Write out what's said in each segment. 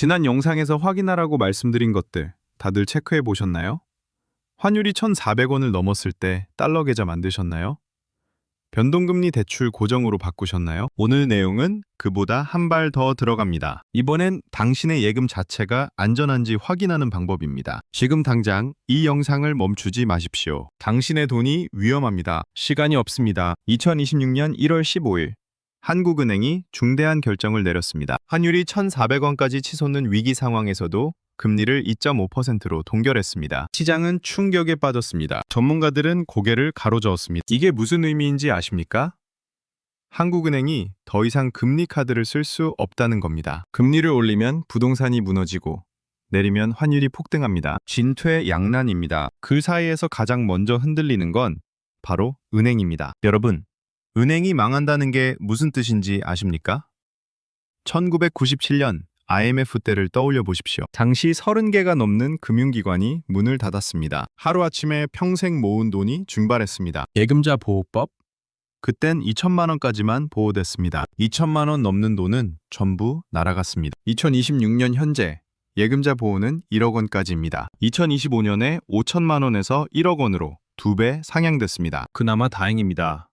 지난 영상에서 확인하라고 말씀드린 것들 다들 체크해 보셨나요? 환율이 1,400원을 넘었을 때 달러 계좌 만드셨나요? 변동금리 대출 고정으로 바꾸셨나요? 오늘 내용은 그보다 한 발 더 들어갑니다. 이번엔 당신의 예금 자체가 안전한지 확인하는 방법입니다. 지금 당장 이 영상을 멈추지 마십시오. 당신의 돈이 위험합니다. 시간이 없습니다. 2026년 1월 15일 한국은행이 중대한 결정을 내렸습니다. 환율이 1,400원까지 치솟는 위기 상황에서도 금리를 2.5%로 동결했습니다. 시장은 충격에 빠졌습니다. 전문가들은 고개를 가로저었습니다. 이게 무슨 의미인지 아십니까? 한국은행이 더 이상 금리 카드를 쓸 수 없다는 겁니다. 금리를 올리면 부동산이 무너지고 내리면 환율이 폭등합니다. 진퇴 양난입니다. 그 사이에서 가장 먼저 흔들리는 건 바로 은행입니다. 여러분, 은행이 망한다는 게 무슨 뜻인지 아십니까? 1997년 IMF 때를 떠올려 보십시오. 당시 30개가 넘는 금융기관이 문을 닫았습니다. 하루아침에 평생 모은 돈이 증발했습니다. 예금자 보호법? 그땐 2천만 원까지만 보호됐습니다. 2천만 원 넘는 돈은 전부 날아갔습니다. 2026년 현재 예금자 보호는 1억 원까지입니다. 2025년에 5천만 원에서 1억 원으로 두 배 상향됐습니다. 그나마 다행입니다.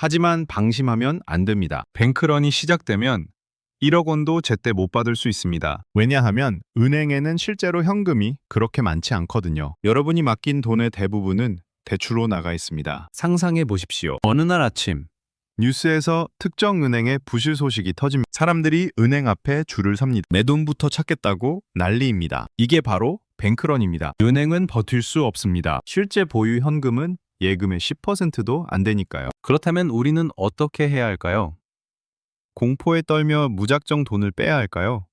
하지만 방심하면 안 됩니다. 뱅크런이 시작되면 1억 원도 제때 못 받을 수 있습니다. 왜냐하면 은행에는 실제로 현금이 그렇게 많지 않거든요. 여러분이 맡긴 돈의 대부분은 대출로 나가 있습니다. 상상해 보십시오. 어느 날 아침 뉴스에서 특정 은행의 부실 소식이 터집니다. 사람들이 은행 앞에 줄을 섭니다. 내 돈부터 찾겠다고 난리입니다. 이게 바로 뱅크런입니다. 은행은 버틸 수 없습니다. 실제 보유 현금은 예금의 10%도 안 되니까요. 그렇다면 우리는 어떻게 해야 할까요? 공포에 떨며 무작정 돈을 빼야 할까요?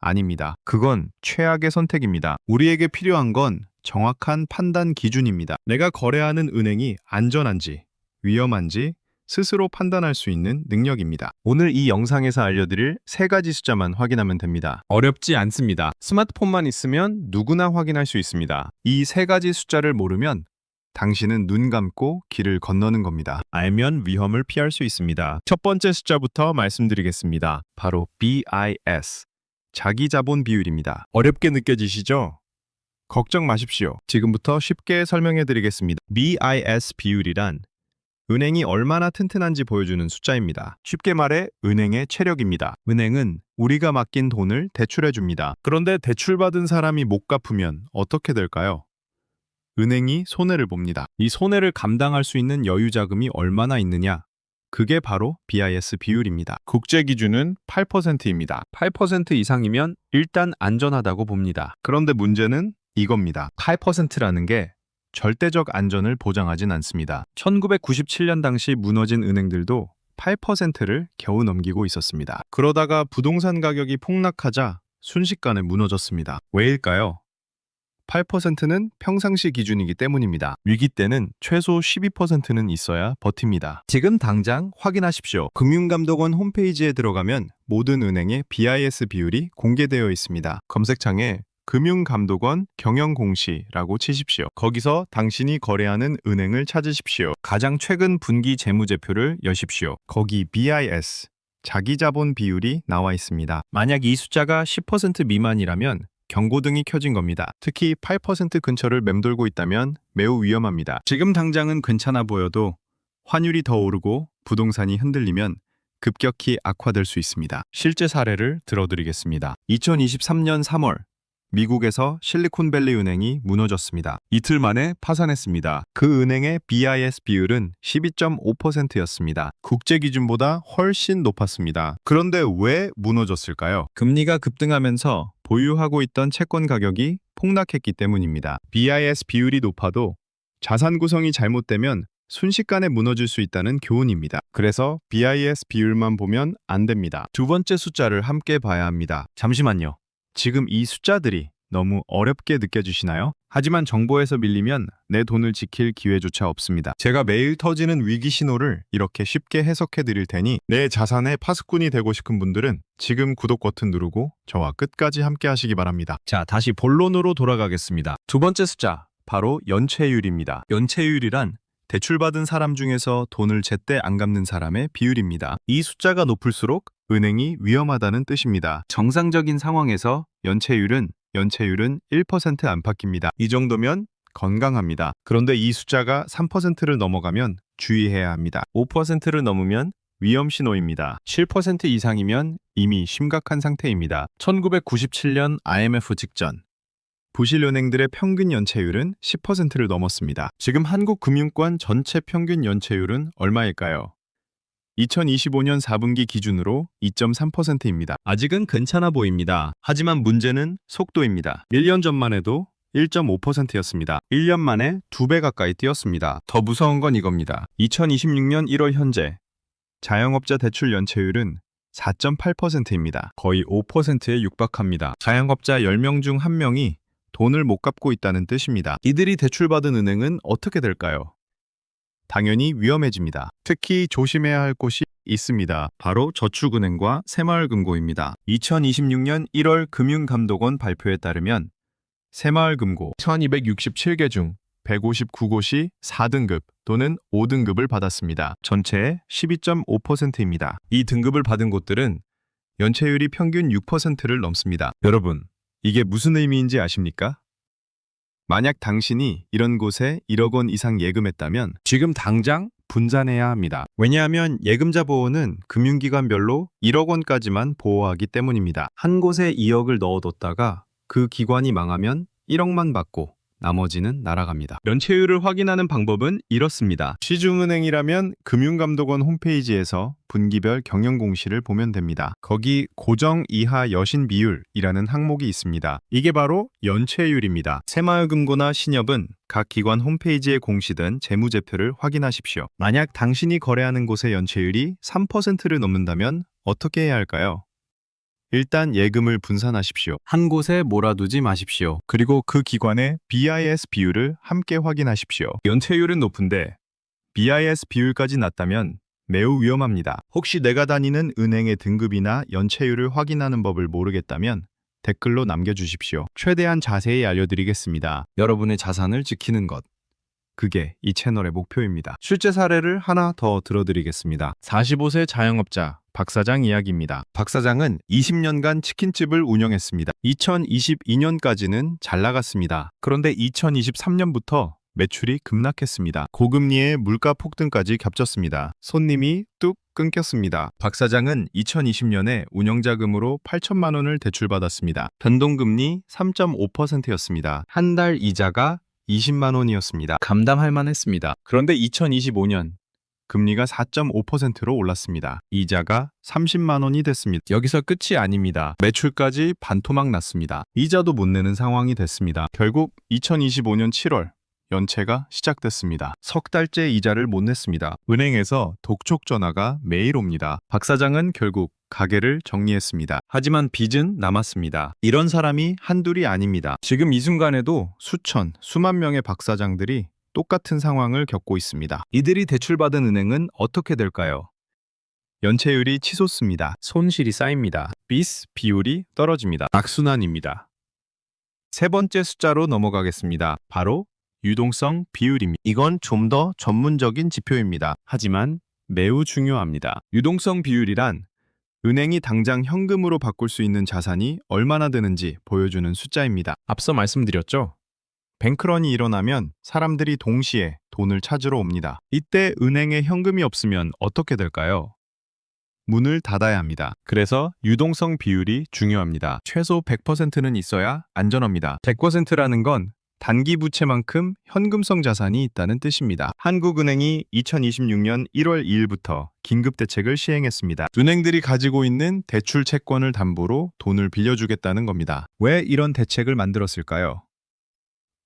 아닙니다. 그건 최악의 선택입니다. 우리에게 필요한 건 정확한 판단 기준입니다. 내가 거래하는 은행이 안전한지, 위험한지 스스로 판단할 수 있는 능력입니다. 오늘 이 영상에서 알려드릴 세 가지 숫자만 확인하면 됩니다. 어렵지 않습니다. 스마트폰만 있으면 누구나 확인할 수 있습니다. 이 세 가지 숫자를 모르면 당신은 눈 감고 길을 건너는 겁니다. 알면 위험을 피할 수 있습니다. 첫 번째 숫자부터 말씀드리겠습니다. 바로 BIS, 자기 자본 비율입니다. 어렵게 느껴지시죠? 걱정 마십시오. 지금부터 쉽게 설명해 드리겠습니다. BIS 비율이란 은행이 얼마나 튼튼한지 보여주는 숫자입니다. 쉽게 말해 은행의 체력입니다. 은행은 우리가 맡긴 돈을 대출해 줍니다. 그런데 대출받은 사람이 못 갚으면 어떻게 될까요? 은행이 손해를 봅니다. 이 손해를 감당할 수 있는 여유 자금이 얼마나 있느냐? 그게 바로 BIS 비율입니다. 국제 기준은 8%입니다. 8% 이상이면 일단 안전하다고 봅니다. 그런데 문제는 이겁니다. 8%라는 게 절대적 안전을 보장하진 않습니다. 1997년 당시 무너진 은행들도 8%를 겨우 넘기고 있었습니다. 그러다가 부동산 가격이 폭락하자 순식간에 무너졌습니다. 왜일까요? 8%는 평상시 기준이기 때문입니다. 위기 때는 최소 12%는 있어야 버팁니다. 지금 당장 확인하십시오. 금융감독원 홈페이지에 들어가면 모든 은행의 BIS 비율이 공개되어 있습니다. 검색창에 금융감독원 경영공시라고 치십시오. 거기서 당신이 거래하는 은행을 찾으십시오. 가장 최근 분기 재무제표를 여십시오. 거기 BIS, 자기자본 비율이 나와 있습니다. 만약 이 숫자가 10% 미만이라면 경고등이 켜진 겁니다. 특히 8% 근처를 맴돌고 있다면 매우 위험합니다. 지금 당장은 괜찮아 보여도 환율이 더 오르고 부동산이 흔들리면 급격히 악화될 수 있습니다. 실제 사례를 들어드리겠습니다. 2023년 3월 미국에서 실리콘밸리 은행이 무너졌습니다. 이틀 만에 파산했습니다. 그 은행의 BIS 비율은 12.5%였습니다. 국제 기준보다 훨씬 높았습니다. 그런데 왜 무너졌을까요? 금리가 급등하면서 보유하고 있던 채권 가격이 폭락했기 때문입니다. BIS 비율이 높아도 자산 구성이 잘못되면 순식간에 무너질 수 있다는 교훈입니다. 그래서 BIS 비율만 보면 안 됩니다. 두 번째 숫자를 함께 봐야 합니다. 잠시만요. 지금 이 숫자들이 너무 어렵게 느껴지시나요? 하지만 정보에서 밀리면 내 돈을 지킬 기회조차 없습니다. 제가 매일 터지는 위기 신호를 이렇게 쉽게 해석해 드릴 테니 내 자산의 파수꾼이 되고 싶은 분들은 지금 구독 버튼 누르고 저와 끝까지 함께 하시기 바랍니다. 자, 다시 본론으로 돌아가겠습니다. 두 번째 숫자, 바로 연체율입니다. 연체율이란 대출받은 사람 중에서 돈을 제때 안 갚는 사람의 비율입니다. 이 숫자가 높을수록 은행이 위험하다는 뜻입니다. 정상적인 상황에서 연체율은 연체율은 1% 안팎입니다. 이 정도면 건강합니다. 그런데 이 숫자가 3%를 넘어가면 주의해야 합니다. 5%를 넘으면 위험 신호입니다. 7% 이상이면 이미 심각한 상태입니다. 1997년 IMF 직전 부실은행들의 평균 연체율은 10%를 넘었습니다. 지금 한국 금융권 전체 평균 연체율은 얼마일까요? 2025년 4분기 기준으로 2.3%입니다. 아직은 괜찮아 보입니다. 하지만 문제는 속도입니다. 1년 전만 해도 1.5%였습니다. 1년 만에 2배 가까이 뛰었습니다. 더 무서운 건 이겁니다. 2026년 1월 현재 자영업자 대출 연체율은 4.8%입니다. 거의 5%에 육박합니다. 자영업자 10명 중 1명이 돈을 못 갚고 있다는 뜻입니다. 이들이 대출받은 은행은 어떻게 될까요? 당연히 위험해집니다. 특히 조심해야 할 곳이 있습니다. 바로 저축은행과 새마을금고입니다. 2026년 1월 금융감독원 발표에 따르면 새마을금고 1267개 중 159곳이 4등급 또는 5등급을 받았습니다. 전체의 12.5%입니다. 이 등급을 받은 곳들은 연체율이 평균 6%를 넘습니다. 여러분, 이게 무슨 의미인지 아십니까? 만약 당신이 이런 곳에 1억 원 이상 예금했다면 지금 당장 분산해야 합니다. 왜냐하면 예금자 보호는 금융기관별로 1억 원까지만 보호하기 때문입니다. 한 곳에 2억을 넣어뒀다가 그 기관이 망하면 1억만 받고 나머지는 날아갑니다. 연체율을 확인하는 방법은 이렇습니다. 시중은행이라면 금융감독원 홈페이지에서 분기별 경영 공시를 보면 됩니다. 거기 고정 이하 여신 비율이라는 항목이 있습니다. 이게 바로 연체율입니다. 새마을금고나 신협은 각 기관 홈페이지에 공시된 재무제표를 확인하십시오. 만약 당신이 거래하는 곳의 연체율이 3%를 넘는다면 어떻게 해야 할까요? 일단 예금을 분산하십시오. 한 곳에 몰아두지 마십시오. 그리고 그 기관의 BIS 비율을 함께 확인하십시오. 연체율은 높은데 BIS 비율까지 낮다면 매우 위험합니다. 혹시 내가 다니는 은행의 등급이나 연체율을 확인하는 법을 모르겠다면 댓글로 남겨주십시오. 최대한 자세히 알려드리겠습니다. 여러분의 자산을 지키는 것. 그게 이 채널의 목표입니다. 실제 사례를 하나 더 들어드리겠습니다. 45세 자영업자 박 사장 이야기입니다. 박 사장은 20년간 치킨집을 운영했습니다. 2022년까지는 잘 나갔습니다. 그런데 2023년부터 매출이 급락했습니다. 고금리에 물가 폭등까지 겹쳤습니다. 손님이 뚝 끊겼습니다. 박 사장은 2020년에 운영자금으로 8천만 원을 대출받았습니다. 변동금리 3.5%였습니다. 한 달 이자가 20만 원이었습니다. 감당할 만했습니다. 그런데 2025년 금리가 4.5%로 올랐습니다. 이자가 30만 원이 됐습니다. 여기서 끝이 아닙니다. 매출까지 반토막 났습니다. 이자도 못 내는 상황이 됐습니다. 결국 2025년 7월 연체가 시작됐습니다. 석 달째 이자를 못 냈습니다. 은행에서 독촉 전화가 매일 옵니다. 박 사장은 결국 가게를 정리했습니다. 하지만 빚은 남았습니다. 이런 사람이 한둘이 아닙니다. 지금 이 순간에도 수천, 수만 명의 박 사장들이 똑같은 상황을 겪고 있습니다. 이들이 대출받은 은행은 어떻게 될까요? 연체율이 치솟습니다. 손실이 쌓입니다. 비스 비율이 떨어집니다. 악순환입니다. 세 번째 숫자로 넘어가겠습니다. 바로 유동성 비율입니다. 이건 좀 더 전문적인 지표입니다. 하지만 매우 중요합니다. 유동성 비율이란 은행이 당장 현금으로 바꿀 수 있는 자산이 얼마나 되는지 보여주는 숫자입니다. 앞서 말씀드렸죠? 뱅크런이 일어나면 사람들이 동시에 돈을 찾으러 옵니다. 이때 은행에 현금이 없으면 어떻게 될까요? 문을 닫아야 합니다. 그래서 유동성 비율이 중요합니다. 최소 100%는 있어야 안전합니다. 100%라는 건 단기 부채만큼 현금성 자산이 있다는 뜻입니다. 한국은행이 2026년 1월 2일부터 긴급 대책을 시행했습니다. 은행들이 가지고 있는 대출 채권을 담보로 돈을 빌려주겠다는 겁니다. 왜 이런 대책을 만들었을까요?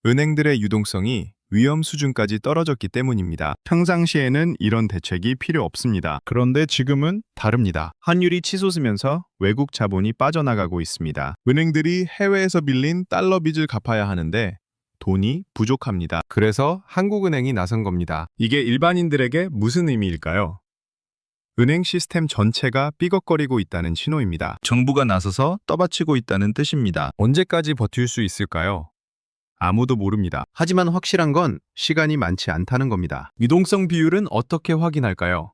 은행들의 유동성이 위험 수준까지 떨어졌기 때문입니다. 평상시에는 이런 대책이 필요 없습니다. 그런데 지금은 다릅니다. 환율이 치솟으면서 외국 자본이 빠져나가고 있습니다. 은행들이 해외에서 빌린 달러 빚을 갚아야 하는데 돈이 부족합니다. 그래서 한국은행이 나선 겁니다. 이게 일반인들에게 무슨 의미일까요? 은행 시스템 전체가 삐걱거리고 있다는 신호입니다. 정부가 나서서 떠받치고 있다는 뜻입니다. 언제까지 버틸 수 있을까요? 아무도 모릅니다. 하지만 확실한 건 시간이 많지 않다는 겁니다. 유동성 비율은 어떻게 확인할까요?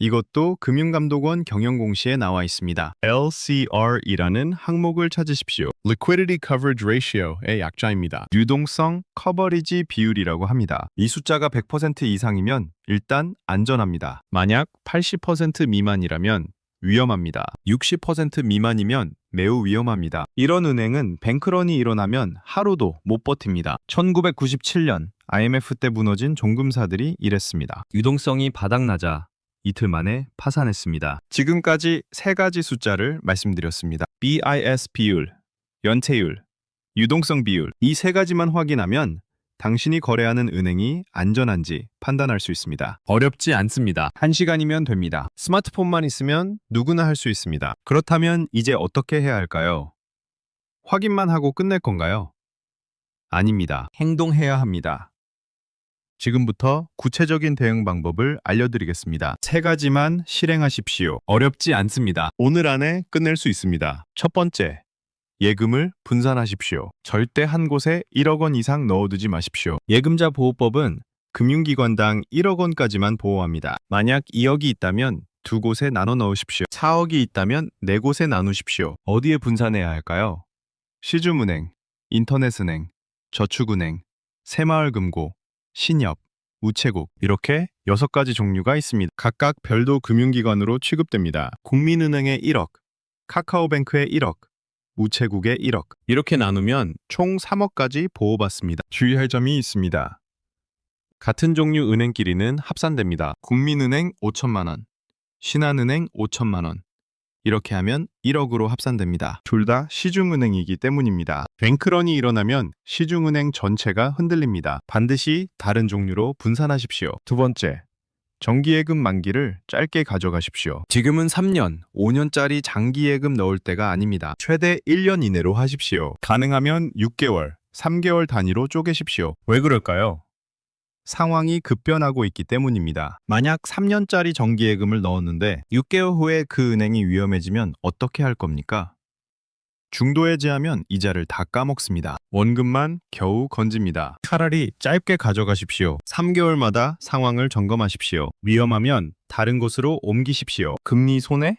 이것도 금융감독원 경영공시에 나와 있습니다. LCR이라는 항목을 찾으십시오. Liquidity Coverage Ratio의 약자입니다. 유동성 커버리지 비율이라고 합니다. 이 숫자가 100% 이상이면 일단 안전합니다. 만약 80% 미만이라면 위험합니다. 60% 미만이면 매우 위험합니다. 이런 은행은 뱅크런이 일어나면 하루도 못 버팁니다. 1997년 IMF 때 무너진 종금사들이 이랬습니다. 유동성이 바닥나자 이틀 만에 파산했습니다. 지금까지 세 가지 숫자를 말씀드렸습니다. BIS 비율, 연체율, 유동성 비율 이 세 가지만 확인하면 당신이 거래하는 은행이 안전한지 판단할 수 있습니다. 어렵지 않습니다. 한시간이면 됩니다. 스마트폰만 있으면 누구나 할 수 있습니다. 그렇다면 이제 어떻게 해야 할까요? 확인만 하고 끝낼 건가요? 아닙니다. 행동해야 합니다. 지금부터 구체적인 대응 방법을 알려드리겠습니다. 세 가지만 실행하십시오. 어렵지 않습니다. 오늘 안에 끝낼 수 있습니다. 첫 번째, 예금을 분산하십시오. 절대 한 곳에 1억 원 이상 넣어두지 마십시오. 예금자 보호법은 금융기관당 1억 원까지만 보호합니다. 만약 2억이 있다면 두 곳에 나눠 넣으십시오. 4억이 있다면 네 곳에 나누십시오. 어디에 분산해야 할까요? 시중은행, 인터넷은행, 저축은행, 새마을금고, 신협, 우체국 이렇게 여섯 가지 종류가 있습니다. 각각 별도 금융기관으로 취급됩니다. 국민은행에 1억, 카카오뱅크에 1억, 우체국에 1억 이렇게 나누면 총 3억까지 보호받습니다. 주의할 점이 있습니다. 같은 종류 은행끼리는 합산됩니다. 국민은행 5천만 원, 신한은행 5천만 원 이렇게 하면 1억으로 합산됩니다. 둘 다 시중은행이기 때문입니다. 뱅크런이 일어나면 시중은행 전체가 흔들립니다. 반드시 다른 종류로 분산하십시오. 두 번째, 정기예금 만기를 짧게 가져가십시오. 지금은 3년, 5년짜리 장기예금 넣을 때가 아닙니다. 최대 1년 이내로 하십시오. 가능하면 6개월, 3개월 단위로 쪼개십시오. 왜 그럴까요? 상황이 급변하고 있기 때문입니다. 만약 3년짜리 정기예금을 넣었는데 6개월 후에 그 은행이 위험해지면 어떻게 할 겁니까? 중도 해지하면 이자를 다 까먹습니다. 원금만 겨우 건집니다. 차라리 짧게 가져가십시오. 3개월마다 상황을 점검하십시오. 위험하면 다른 곳으로 옮기십시오. 금리 손해?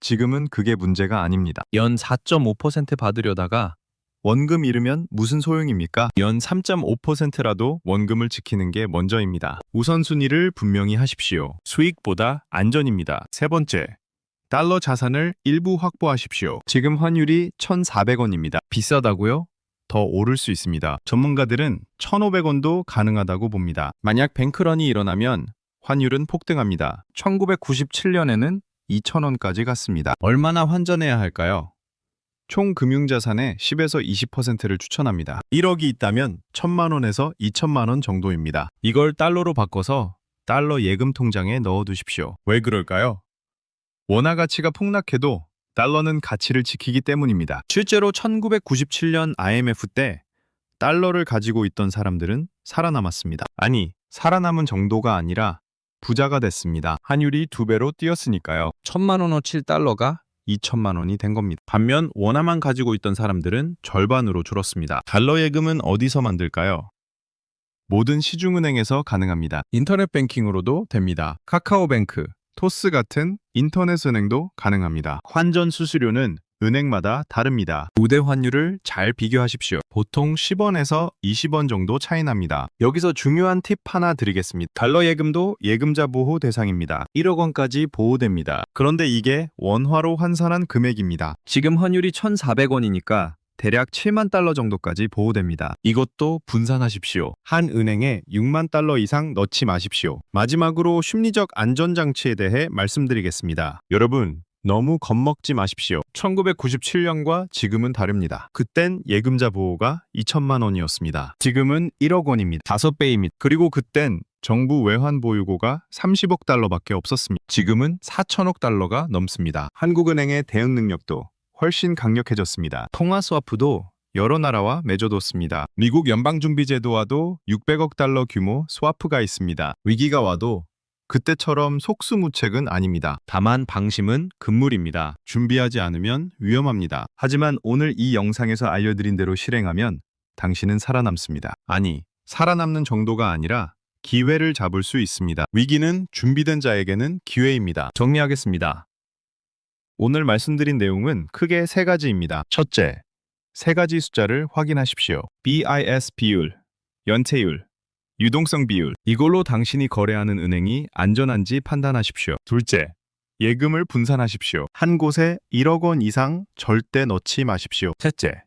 지금은 그게 문제가 아닙니다. 연 4.5% 받으려다가 원금 잃으면 무슨 소용입니까? 연 3.5%라도 원금을 지키는 게 먼저입니다. 우선순위를 분명히 하십시오. 수익보다 안전입니다. 세 번째, 달러 자산을 일부 확보하십시오. 지금 환율이 1,400원입니다. 비싸다고요? 더 오를 수 있습니다. 전문가들은 1,500원도 가능하다고 봅니다. 만약 뱅크런이 일어나면 환율은 폭등합니다. 1997년에는 2,000원까지 갔습니다. 얼마나 환전해야 할까요? 총 금융자산의 10에서 20%를 추천합니다. 1억이 있다면 1천만 원에서 2천만 원 정도입니다. 이걸 달러로 바꿔서 달러 예금 통장에 넣어두십시오. 왜 그럴까요? 원화 가치가 폭락해도 달러는 가치를 지키기 때문입니다. 실제로 1997년 IMF 때 달러를 가지고 있던 사람들은 살아남았습니다. 아니, 살아남은 정도가 아니라 부자가 됐습니다. 환율이 두 배로 뛰었으니까요. 천만 원어치 달러가 2천만 원이 된 겁니다. 반면 원화만 가지고 있던 사람들은 절반으로 줄었습니다. 달러 예금은 어디서 만들까요? 모든 시중은행에서 가능합니다. 인터넷 뱅킹으로도 됩니다. 카카오뱅크, 토스 같은 인터넷 은행도 가능합니다. 환전 수수료는 은행마다 다릅니다. 우대 환율을 잘 비교하십시오. 보통 10원에서 20원 정도 차이 납니다. 여기서 중요한 팁 하나 드리겠습니다. 달러 예금도 예금자 보호 대상입니다. 1억 원까지 보호됩니다. 그런데 이게 원화로 환산한 금액입니다. 지금 환율이 1,400원이니까 대략 7만 달러 정도까지 보호됩니다. 이것도 분산하십시오. 한 은행에 6만 달러 이상 넣지 마십시오. 마지막으로 심리적 안전장치에 대해 말씀드리겠습니다. 여러분, 너무 겁먹지 마십시오. 1997년과 지금은 다릅니다. 그땐 예금자 보호가 2천만 원이었습니다. 지금은 1억 원입니다. 5배입니다. 그리고 그땐 정부 외환 보유고가 30억 달러밖에 없었습니다. 지금은 4천억 달러가 넘습니다. 한국은행의 대응 능력도 훨씬 강력해졌습니다. 통화 스와프도 여러 나라와 맺어뒀습니다. 미국 연방준비제도와도 600억 달러 규모 스와프가 있습니다. 위기가 와도 그때처럼 속수무책은 아닙니다. 다만 방심은 금물입니다. 준비하지 않으면 위험합니다. 하지만 오늘 이 영상에서 알려드린 대로 실행하면 당신은 살아남습니다. 아니, 살아남는 정도가 아니라 기회를 잡을 수 있습니다. 위기는 준비된 자에게는 기회입니다. 정리하겠습니다. 오늘 말씀드린 내용은 크게 세 가지입니다. 첫째, 세 가지 숫자를 확인하십시오. BIS 비율, 연체율, 유동성 비율. 이걸로 당신이 거래하는 은행이 안전한지 판단하십시오. 둘째, 예금을 분산하십시오. 한 곳에 1억 원 이상 절대 넣지 마십시오. 셋째,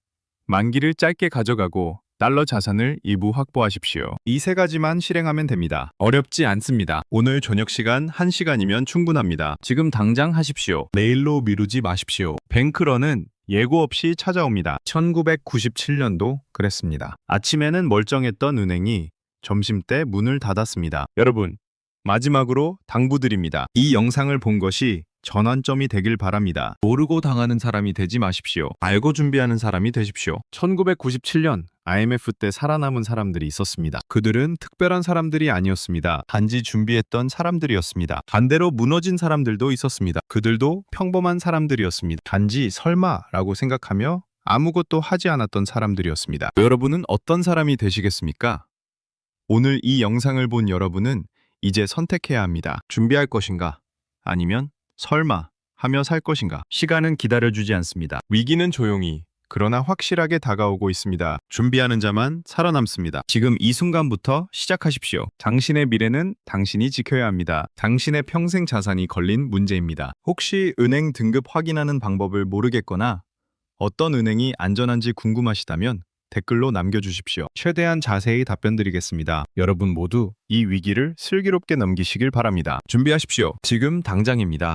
만기를 짧게 가져가고 달러 자산을 일부 확보하십시오. 이 세 가지만 실행하면 됩니다. 어렵지 않습니다. 오늘 저녁 시간 1시간이면 충분합니다. 지금 당장 하십시오. 내일로 미루지 마십시오. 뱅크런은 예고 없이 찾아옵니다. 1997년도 그랬습니다. 아침에는 멀쩡했던 은행이 점심 때 문을 닫았습니다. 여러분, 마지막으로 당부드립니다. 이 영상을 본 것이 전환점이 되길 바랍니다. 모르고 당하는 사람이 되지 마십시오. 알고 준비하는 사람이 되십시오. 1997년 IMF 때 살아남은 사람들이 있었습니다. 그들은 특별한 사람들이 아니었습니다. 단지 준비했던 사람들이었습니다. 반대로 무너진 사람들도 있었습니다. 그들도 평범한 사람들이었습니다. 단지 설마라고 생각하며 아무것도 하지 않았던 사람들이었습니다. 여러분은 어떤 사람이 되시겠습니까? 오늘 이 영상을 본 여러분은 이제 선택해야 합니다. 준비할 것인가? 아니면 설마 하며 살 것인가? 시간은 기다려주지 않습니다. 위기는 조용히 그러나 확실하게 다가오고 있습니다. 준비하는 자만 살아남습니다. 지금 이 순간부터 시작하십시오. 당신의 미래는 당신이 지켜야 합니다. 당신의 평생 자산이 걸린 문제입니다. 혹시 은행 등급 확인하는 방법을 모르겠거나 어떤 은행이 안전한지 궁금하시다면 댓글로 남겨주십시오. 최대한 자세히 답변드리겠습니다. 여러분 모두 이 위기를 슬기롭게 넘기시길 바랍니다. 준비하십시오. 지금 당장입니다.